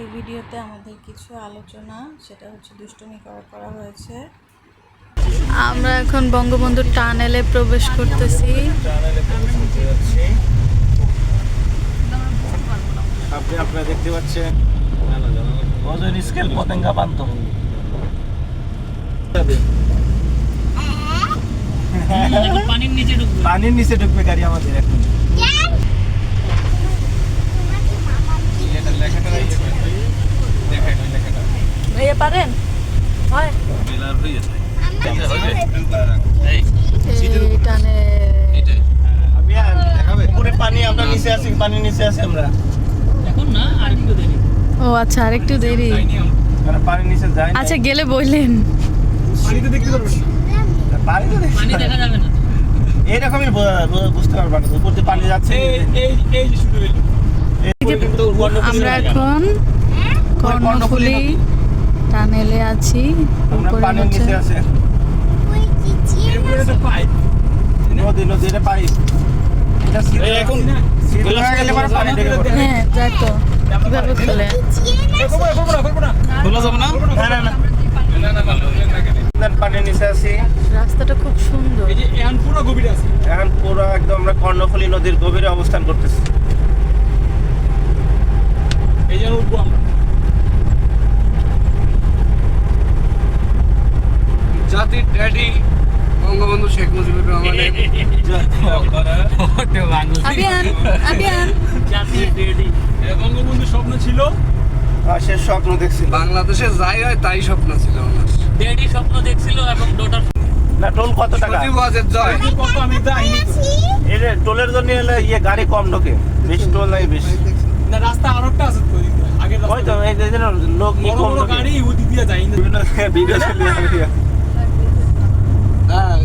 এই ভিডিওতে আমাদের কিছু আলোচনা সেটা হচ্ছে দুষ্টুমি করা করা হয়েছে। আমরা এখন বঙ্গবন্ধু টানেলে প্রবেশ করতেছি। আপনি আপনারা দেখতে পাচ্ছেন। ওজন স্কেল পতেঙ্গা পান্ত পানির নিচে ঢুকবে। পানির নিচে ঢুকবে গাড়ি আমাদের এখন ভাইয়া পারেন হয় এই এই টানে আমি আর পুরে পানি আমরা নিচে আছি পানির নিচে আছি আমরা এখন না একটু দেরি। ও আচ্ছা আরেকটু দেরি। নাই। আচ্ছা গেলে বললেন। পানিতে দেখতে পারবেন পানিতে দেখতে পানি দেখা যাবে না। এইরকমই ব- ব- বুঝতে উপর দিয়ে পানি যাচ্ছে এই আমরা এখন কর্ণফুলি টানেলে আছি। আছে। হয়ে তো কীভাবে খোলে? আছি। রাস্তাটা খুব সুন্দর। এখন পুরো একদম আমরা কর্ণফুলী নদীর গভীরে অবস্থান করতেছি। জাতির শেখ মুজিবুর রহমানের বঙ্গবন্ধু স্বপ্ন ছিল আর সে স্বপ্ন দেখছিল বাংলাদেশে যাই হয় তাই স্বপ্ন ছিল ওনার ডেডি স্বপ্ন দেখছিল এবং ডোটার না টোল কত টাকা সচিবাজের জয় কত আমি যাইনি এই টোলের জন্য এলে ইয়ে গাড়ি কম ঢোকে বেশি টোল নাই বেশি না রাস্তা আর একটা আছে তো ওইদিকে। রাস্তা। এই যে লোক ই বড় কম বড় গাড়ি ওদিক দিয়ে যায় না ভিডিও চলে আসে। হ্যাঁ।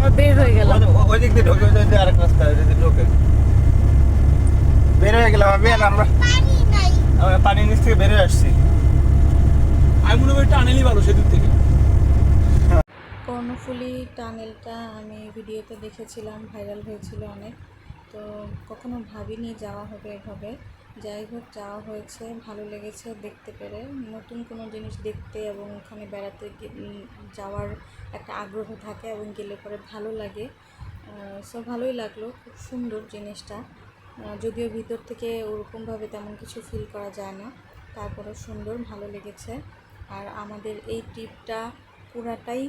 আমরা বের হয়ে গেলাম। ওই- দিক দিয়ে ঢোকে ওই দিক দিয়ে আরেক রাস্তা ওই দিক ঢোকে। বের হয়ে গেলাম আমি আর আমরা আমরা পানির নিচ থেকে বের হয়ে আসছি। আমি মনে করি টানেলই ভালো সেদূর থেকে। কর্ণফুলি টানেলটা আমি ভিডিওতে দেখেছিলাম ভাইরাল হয়েছিল অনেক। তো কখনো ভাবিনি যাওয়া হবে এভাবে। যাই হোক, যাওয়া হয়েছে, ভালো লেগেছে দেখতে পেরে। নতুন কোনো জিনিস দেখতে এবং ওখানে বেড়াতে যাওয়ার একটা আগ্রহ থাকে এবং গেলে পরে ভালো লাগে। সো ভালোই লাগল, খুব সুন্দর জিনিসটা। যদিও ভিতর থেকে ওরকমভাবে তেমন কিছু ফিল করা যায় না তারপরে সুন্দর, ভালো লেগেছে। আর আমাদের এই ট্রিপটা পুরাটাই